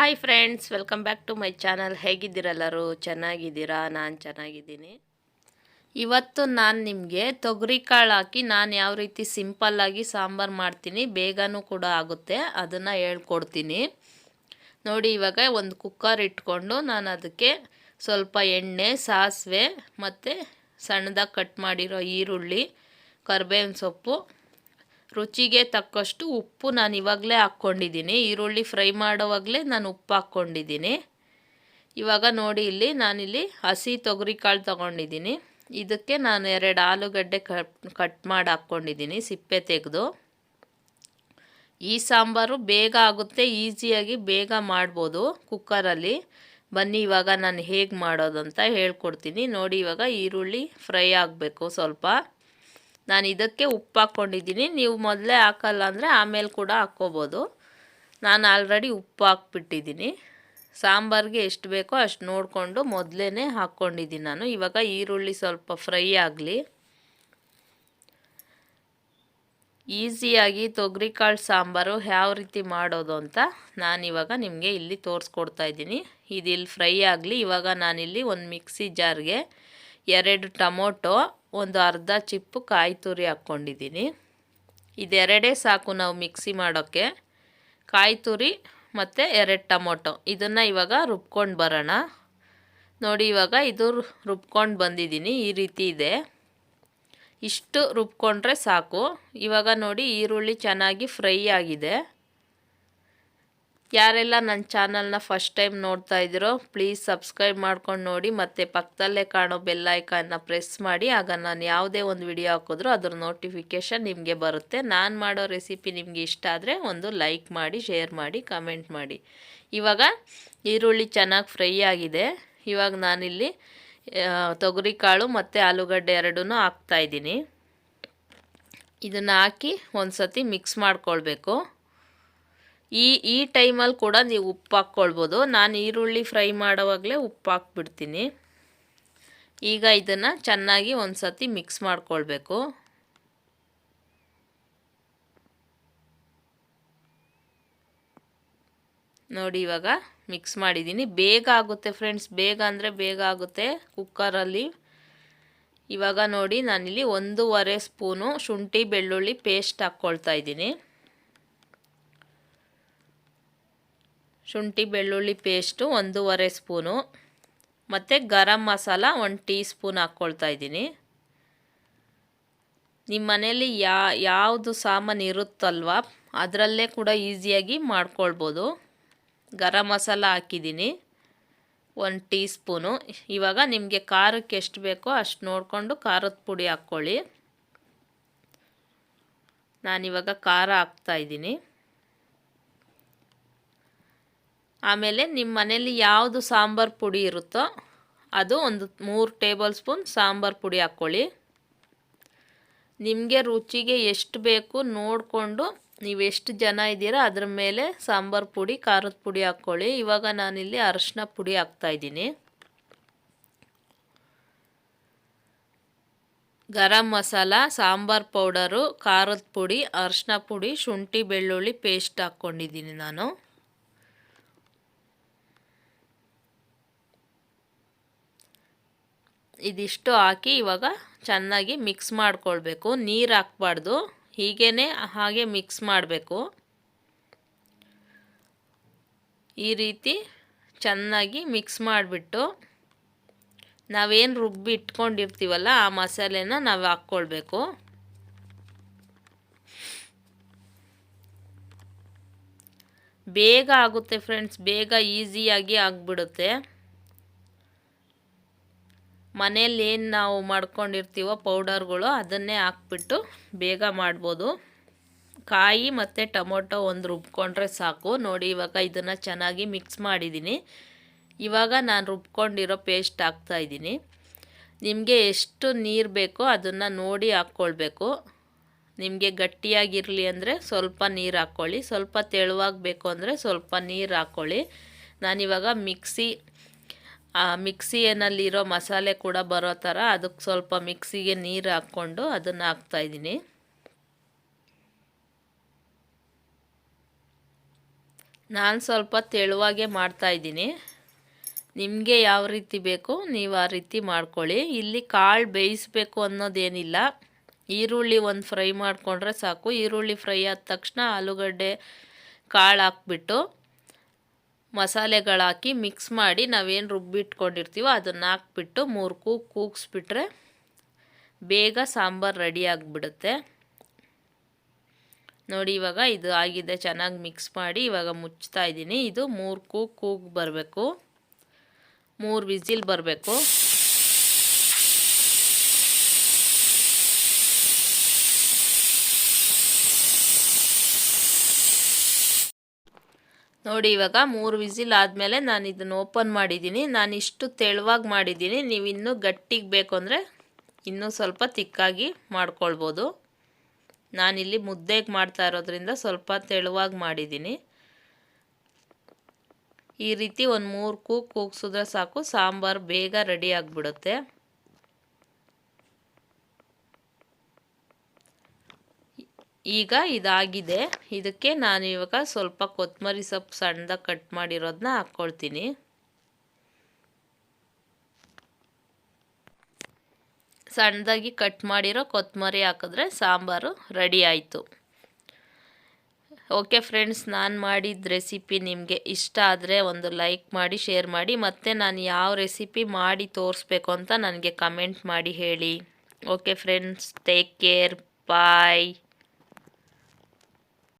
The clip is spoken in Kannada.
Hi friends welcome back to my channel ಹೇಗಿದ್ದೀರಲ್ಲರೂ ಚೆನ್ನಾಗಿದ್ದೀರಾ? ನಾನು ಚೆನ್ನಾಗಿದ್ದೀನಿ. ಇವತ್ತು ನಾನು ನಿಮಗೆ ತೊಗರಿ ಕಾಳು ಹಾಕಿ ನಾನು ಯಾವ ರೀತಿ ಸಿಂಪಲ್ಲಾಗಿ ಸಾಂಬಾರು ಮಾಡ್ತೀನಿ ಬೇಗನೂ ಕೂಡ ಆಗುತ್ತೆ. ಅದನ್ನು ಹೇಳ್ಕೊಡ್ತೀನಿ. ನೋಡಿ, ಇವಾಗ ಒಂದು ಕುಕ್ಕರ್ ಇಟ್ಕೊಂಡು ನಾನು ಅದಕ್ಕೆ ಸ್ವಲ್ಪ ಎಣ್ಣೆ, ಸಾಸಿವೆ ಮತ್ತು ಸಣ್ಣದಾಗಿ ಕಟ್ ಮಾಡಿರೋ ಈರುಳ್ಳಿ, ಕರ್ಬೇವಿನ ಸೊಪ್ಪು ರುಚಿಗೆ ತಕ್ಕಷ್ಟು ಉಪ್ಪು ನಾನು ಇವಾಗಲೇ ಹಾಕ್ಕೊಂಡಿದ್ದೀನಿ. ಈರುಳ್ಳಿ ಫ್ರೈ ಮಾಡೋವಾಗಲೇ ನಾನು ಉಪ್ಪು ಹಾಕ್ಕೊಂಡಿದ್ದೀನಿ. ಇವಾಗ ನೋಡಿ ಇಲ್ಲಿ ನಾನಿಲ್ಲಿ ಹಸಿ ತೊಗರಿ ಕಾಳು ತೊಗೊಂಡಿದ್ದೀನಿ. ಇದಕ್ಕೆ ನಾನು ಎರಡು ಆಲೂಗಡ್ಡೆ ಕಟ್ ಕಟ್ ಮಾಡಿ ಹಾಕ್ಕೊಂಡಿದ್ದೀನಿ ಸಿಪ್ಪೆ ತೆಗೆದು. ಈ ಸಾಂಬಾರು ಬೇಗ ಆಗುತ್ತೆ, ಈಸಿಯಾಗಿ ಬೇಗ ಮಾಡ್ಬೋದು ಕುಕ್ಕರಲ್ಲಿ. ಬನ್ನಿ, ಇವಾಗ ನಾನು ಹೇಗೆ ಮಾಡೋದು ಅಂತ ಹೇಳ್ಕೊಡ್ತೀನಿ. ನೋಡಿ, ಇವಾಗ ಈರುಳ್ಳಿ ಫ್ರೈ ಆಗಬೇಕು ಸ್ವಲ್ಪ. ನಾನು ಇದಕ್ಕೆ ಉಪ್ಪು ಹಾಕ್ಕೊಂಡಿದ್ದೀನಿ. ನೀವು ಮೊದಲೇ ಹಾಕಲ್ಲ ಅಂದರೆ ಆಮೇಲೆ ಕೂಡ ಹಾಕ್ಕೋಬೋದು. ನಾನು ಆಲ್ರೆಡಿ ಉಪ್ಪು ಹಾಕ್ಬಿಟ್ಟಿದ್ದೀನಿ. ಸಾಂಬಾರಿಗೆ ಎಷ್ಟು ಬೇಕೋ ಅಷ್ಟು ನೋಡಿಕೊಂಡು ಮೊದಲೇ ಹಾಕ್ಕೊಂಡಿದ್ದೀನಿ ನಾನು. ಇವಾಗ ಈರುಳ್ಳಿ ಸ್ವಲ್ಪ ಫ್ರೈ ಆಗಲಿ. ಈಸಿಯಾಗಿ ತೊಗರಿಕಾಳು ಸಾಂಬಾರು ಯಾವ ರೀತಿ ಮಾಡೋದು ಅಂತ ನಾನಿವಾಗ ನಿಮಗೆ ಇಲ್ಲಿ ತೋರಿಸ್ಕೊಡ್ತಾ ಇದ್ದೀನಿ. ಇದಿಲ್ಲಿ ಫ್ರೈ ಆಗಲಿ. ಇವಾಗ ನಾನಿಲ್ಲಿ ಒಂದು ಮಿಕ್ಸಿ ಜಾರ್ಗೆ ಎರಡು ಟೊಮೊಟೊ ಒಂದು ಅರ್ಧ ಚಿಪ್ಪು ಕಾಯಿ ತುರಿ ಹಾಕ್ಕೊಂಡಿದ್ದೀನಿ. ಇದೆರಡೇ ಸಾಕು ನಾವು ಮಿಕ್ಸಿ ಮಾಡೋಕ್ಕೆ. ಕಾಯಿ ತುರಿ ಮತ್ತು ಎರಡು ಟೊಮೊಟೊ. ಇದನ್ನು ಇವಾಗ ರುಬ್ಕೊಂಡು ಬರೋಣ. ನೋಡಿ, ಇವಾಗ ಇದು ರುಬ್ಕೊಂಡು ಬಂದಿದ್ದೀನಿ, ಈ ರೀತಿ ಇದೆ. ಇಷ್ಟು ರುಬ್ಕೊಂಡ್ರೆ ಸಾಕು. ಇವಾಗ ನೋಡಿ, ಈರುಳ್ಳಿ ಚೆನ್ನಾಗಿ ಫ್ರೈ ಆಗಿದೆ. ಯಾರೆಲ್ಲ ನನ್ನ ಚಾನಲ್ನ ಫಸ್ಟ್ ಟೈಮ್ ನೋಡ್ತಾ ಇದ್ದೀರೋ, ಪ್ಲೀಸ್ ಸಬ್ಸ್ಕ್ರೈಬ್ ಮಾಡ್ಕೊಂಡು ನೋಡಿ. ಮತ್ತು ಪಕ್ಕದಲ್ಲೇ ಕಾಣೋ ಬೆಲ್ಲೈಕನ್ನ ಪ್ರೆಸ್ ಮಾಡಿ. ಆಗ ನಾನು ಯಾವುದೇ ಒಂದು ವಿಡಿಯೋ ಹಾಕಿದ್ರೂ ಅದ್ರ ನೋಟಿಫಿಕೇಷನ್ ನಿಮಗೆ ಬರುತ್ತೆ. ನಾನು ಮಾಡೋ ರೆಸಿಪಿ ನಿಮಗೆ ಇಷ್ಟ ಆದರೆ ಒಂದು ಲೈಕ್ ಮಾಡಿ, ಶೇರ್ ಮಾಡಿ, ಕಮೆಂಟ್ ಮಾಡಿ. ಇವಾಗ ಈರುಳ್ಳಿ ಚೆನ್ನಾಗಿ ಫ್ರೈ ಆಗಿದೆ. ಇವಾಗ ನಾನಿಲ್ಲಿ ತೊಗರಿ ಕಾಳು ಮತ್ತು ಆಲೂಗಡ್ಡೆ ಎರಡೂ ಹಾಕ್ತಾಯಿದ್ದೀನಿ ಇದನ್ನು ಹಾಕಿ ಒಂದು ಸತಿ ಮಿಕ್ಸ್ ಮಾಡ್ಕೊಳ್ಬೇಕು. ಈ ಈ ಟೈಮಲ್ಲಿ ಕೂಡ ನೀವು ಉಪ್ಪು ಹಾಕ್ಕೊಳ್ಬೋದು. ನಾನು ಈರುಳ್ಳಿ ಫ್ರೈ ಮಾಡೋವಾಗಲೇ ಉಪ್ಪು ಹಾಕ್ಬಿಡ್ತೀನಿ. ಈಗ ಇದನ್ನು ಚೆನ್ನಾಗಿ ಒಂದು ಸತಿ ಮಿಕ್ಸ್ ಮಾಡ್ಕೊಳ್ಬೇಕು. ನೋಡಿ, ಇವಾಗ ಮಿಕ್ಸ್ ಮಾಡಿದ್ದೀನಿ. ಬೇಗ ಆಗುತ್ತೆ ಫ್ರೆಂಡ್ಸ್, ಬೇಗ ಅಂದರೆ ಬೇಗ ಆಗುತ್ತೆ ಕುಕ್ಕರಲ್ಲಿ. ಇವಾಗ ನೋಡಿ, ನಾನಿಲ್ಲಿ ಒಂದೂವರೆ ಸ್ಪೂನು ಶುಂಠಿ ಬೆಳ್ಳುಳ್ಳಿ ಪೇಸ್ಟ್ ಹಾಕ್ಕೊಳ್ತಾ ಇದ್ದೀನಿ. ಶುಂಠಿ, ಬೆಳ್ಳುಳ್ಳಿ ಪೇಸ್ಟು ಒಂದೂವರೆ ಸ್ಪೂನು. ಮತ್ತು ಗರಂ ಮಸಾಲ ಒಂದು ಟೀ ಸ್ಪೂನ್ ಹಾಕ್ಕೊಳ್ತಾ ಇದ್ದೀನಿ. ನಿಮ್ಮ ಮನೇಲಿ ಯಾ, ಯಾವುದು ಸಾಮಾನು ಇರುತ್ತಲ್ವ, ಅದರಲ್ಲೇ ಕೂಡ ಈಸಿಯಾಗಿ ಮಾಡ್ಕೊಳ್ಬೋದು. ಗರಂ ಮಸಾಲ ಹಾಕಿದ್ದೀನಿ, ಒಂದು ಟೀ ಸ್ಪೂನು ಇವಾಗ ನಿಮಗೆ ಖಾರಕ್ಕೆ ಎಷ್ಟು ಬೇಕೋ ಅಷ್ಟು ನೋಡಿಕೊಂಡು ಖಾರದ ಪುಡಿ ಹಾಕ್ಕೊಳ್ಳಿ. ನಾನಿವಾಗ ಖಾರ ಹಾಕ್ತಾಯಿದ್ದೀನಿ ಆಮೇಲೆ ನಿಮ್ಮ ಮನೇಲಿ ಯಾವುದು ಸಾಂಬಾರು ಪುಡಿ ಇರುತ್ತೋ ಅದು ಒಂದು ಮೂರು ಟೇಬಲ್ ಸ್ಪೂನ್ ಸಾಂಬಾರು ಪುಡಿ ಹಾಕ್ಕೊಳ್ಳಿ. ನಿಮಗೆ ರುಚಿಗೆ ಎಷ್ಟು ಬೇಕು ನೋಡಿಕೊಂಡು ನೀವು ಎಷ್ಟು ಜನ ಇದ್ದೀರಾ ಅದ್ರ ಮೇಲೆ ಸಾಂಬಾರು ಪುಡಿ, ಖಾರದ ಪುಡಿ ಹಾಕ್ಕೊಳ್ಳಿ. ಇವಾಗ ನಾನಿಲ್ಲಿ ಅರಶಿನ ಪುಡಿ ಹಾಕ್ತಾಯಿದ್ದೀನಿ ಗರಂ ಮಸಾಲ, ಸಾಂಬಾರು ಪೌಡರು, ಖಾರದ ಪುಡಿ, ಅರಶಿನ ಪುಡಿ, ಶುಂಠಿ ಬೆಳ್ಳುಳ್ಳಿ ಪೇಸ್ಟ್ ಹಾಕ್ಕೊಂಡಿದ್ದೀನಿ ನಾನು. ಇದಿಷ್ಟು ಹಾಕಿ ಇವಾಗ ಚೆನ್ನಾಗಿ ಮಿಕ್ಸ್ ಮಾಡ್ಕೊಳ್ಬೇಕು. ನೀರು ಹಾಕ್ಬಾರ್ದು. ಹೀಗೇ ಹಾಗೆ ಮಿಕ್ಸ್ ಮಾಡಬೇಕು. ಈ ರೀತಿ ಚೆನ್ನಾಗಿ ಮಿಕ್ಸ್ ಮಾಡಿಬಿಟ್ಟು ನಾವೇನು ರುಬ್ಬಿ ಇಟ್ಕೊಂಡಿರ್ತೀವಲ್ಲ ಆ ಮಸಾಲೆನ ನಾವು ಹಾಕ್ಕೊಳ್ಬೇಕು. ಬೇಗ ಆಗುತ್ತೆ ಫ್ರೆಂಡ್ಸ್ ಬೇಗ ಈಸಿಯಾಗಿ ಆಗಿಬಿಡುತ್ತೆ. ಮನೇಲಿ ಏನು ನಾವು ಮಾಡ್ಕೊಂಡಿರ್ತೀವೋ ಪೌಡರ್ಗಳು ಅದನ್ನೇ ಹಾಕ್ಬಿಟ್ಟು ಬೇಗ ಮಾಡ್ಬೋದು. ಕಾಯಿ ಮತ್ತು ಟೊಮೊಟೊ ಒಂದು ರುಬ್ಕೊಂಡ್ರೆ ಸಾಕು. ನೋಡಿ, ಇವಾಗ ಇದನ್ನು ಚೆನ್ನಾಗಿ ಮಿಕ್ಸ್ ಮಾಡಿದ್ದೀನಿ ಇವಾಗ ನಾನು ರುಬ್ಕೊಂಡಿರೋ ಪೇಸ್ಟ್ ಹಾಕ್ತಾಯಿದ್ದೀನಿ ನಿಮಗೆ ಎಷ್ಟು ನೀರು ಬೇಕೋ ಅದನ್ನು ನೋಡಿ ಹಾಕ್ಕೊಳ್ಬೇಕು. ನಿಮಗೆ ಗಟ್ಟಿಯಾಗಿರಲಿ ಅಂದರೆ ಸ್ವಲ್ಪ ನೀರು ಹಾಕ್ಕೊಳ್ಳಿ. ಸ್ವಲ್ಪ ತೆಳುವಾಗಬೇಕು ಅಂದರೆ ಸ್ವಲ್ಪ ನೀರು ಹಾಕ್ಕೊಳ್ಳಿ. ನಾನಿವಾಗ ಮಿಕ್ಸಿ ಮಿಕ್ಸಿಯಲ್ಲಿರೋ ಮಸಾಲೆ ಕೂಡ ಬರೋ ಥರ ಅದಕ್ಕೆ ಸ್ವಲ್ಪ ಮಿಕ್ಸಿಗೆ ನೀರು ಹಾಕ್ಕೊಂಡು ಅದನ್ನು ಹಾಕ್ತಾಯಿದ್ದೀನಿ ನಾನು ಸ್ವಲ್ಪ ತೆಳುವಾಗೆ ಮಾಡ್ತಾಯಿದ್ದೀನಿ ನಿಮಗೆ ಯಾವ ರೀತಿ ಬೇಕು ನೀವು ಆ ರೀತಿ ಮಾಡ್ಕೊಳ್ಳಿ. ಇಲ್ಲಿ ಕಾಳು ಬೇಯಿಸಬೇಕು ಅನ್ನೋದೇನಿಲ್ಲ. ಈರುಳ್ಳಿ ಒಂದು ಫ್ರೈ ಮಾಡಿಕೊಂಡ್ರೆ ಸಾಕು. ಈರುಳ್ಳಿ ಫ್ರೈ ಆದ ತಕ್ಷಣ ಆಲೂಗಡ್ಡೆ ಕಾಳು ಹಾಕ್ಬಿಟ್ಟು ಮಸಾಲೆಗಳು ಹಾಕಿ ಮಿಕ್ಸ್ ಮಾಡಿ ನಾವೇನು ರುಬ್ಬಿಟ್ಕೊಂಡಿರ್ತೀವೋ ಅದನ್ನು ಹಾಕ್ಬಿಟ್ಟು ಮೂರು ಕೂಗ್ ಕೂಗಿಸ್ಬಿಟ್ರೆ ಬೇಗ ಸಾಂಬಾರು ರೆಡಿ ಆಗಿಬಿಡುತ್ತೆ. ನೋಡಿ ಇವಾಗ ಇದು ಆಗಿದೆ, ಚೆನ್ನಾಗಿ ಮಿಕ್ಸ್ ಮಾಡಿ ಇವಾಗ ಮುಚ್ತಾ ಇದ್ದೀನಿ. ಇದು ಮೂರು ಕೂಗ್ ಕೂಗ್ ಬರಬೇಕು. ಮೂರು ವಿಸಿಲ್ ಬರಬೇಕು. ನೋಡಿ, ಇವಾಗ ಮೂರು ವಿಸಿಲ್ ಆದಮೇಲೆ ನಾನು ಇದನ್ನು ಓಪನ್ ಮಾಡಿದ್ದೀನಿ ನಾನು ಇಷ್ಟು ತೆಳುವಾಗಿ ಮಾಡಿದ್ದೀನಿ ನೀವು ಇನ್ನೂ ಗಟ್ಟಿಗೆ ಬೇಕು ಅಂದರೆ ಇನ್ನೂ ಸ್ವಲ್ಪ ತಿಕ್ಕಾಗಿ ಮಾಡ್ಕೊಳ್ಬೋದು. ನಾನಿಲ್ಲಿ ಮುದ್ದೆಗೆ ಮಾಡ್ತಾ ಇರೋದ್ರಿಂದ ಸ್ವಲ್ಪ ತೆಳುವಾಗಿ ಮಾಡಿದ್ದೀನಿ ಈ ರೀತಿ ಒಂದು ಮೂರು ಕೂಗ್ ಕೂಗ್ಸಿದ್ರೆ ಸಾಕು. ಸಾಂಬಾರು ಬೇಗ ರೆಡಿ ಆಗಿಬಿಡುತ್ತೆ. ಈಗ ಇದಾಗಿದೆ. ಇದಕ್ಕೆ ನಾನು ಇವಾಗ ಸ್ವಲ್ಪ ಕೊತ್ತಂಬರಿ ಸೊಪ್ಪು ಸಣ್ಣದಾಗಿ ಕಟ್ ಮಾಡಿರೋದನ್ನ ಹಾಕ್ಕೊಳ್ತೀನಿ. ಸಣ್ಣದಾಗಿ ಕಟ್ ಮಾಡಿರೋ ಕೊತ್ತಂಬರಿ ಹಾಕಿದ್ರೆ ಸಾಂಬಾರು ರೆಡಿ ಆಯಿತು. ಓಕೆ ಫ್ರೆಂಡ್ಸ್, ನಾನು ಮಾಡಿದ ರೆಸಿಪಿ ನಿಮಗೆ ಇಷ್ಟ ಆದರೆ ಒಂದು ಲೈಕ್ ಮಾಡಿ, ಶೇರ್ ಮಾಡಿ, ಮತ್ತು ನಾನು ಯಾವ ರೆಸಿಪಿ ಮಾಡಿ ತೋರಿಸ್ಬೇಕು ಅಂತ ನನಗೆ ಕಮೆಂಟ್ ಮಾಡಿ ಹೇಳಿ. Okay friends, take care, bye.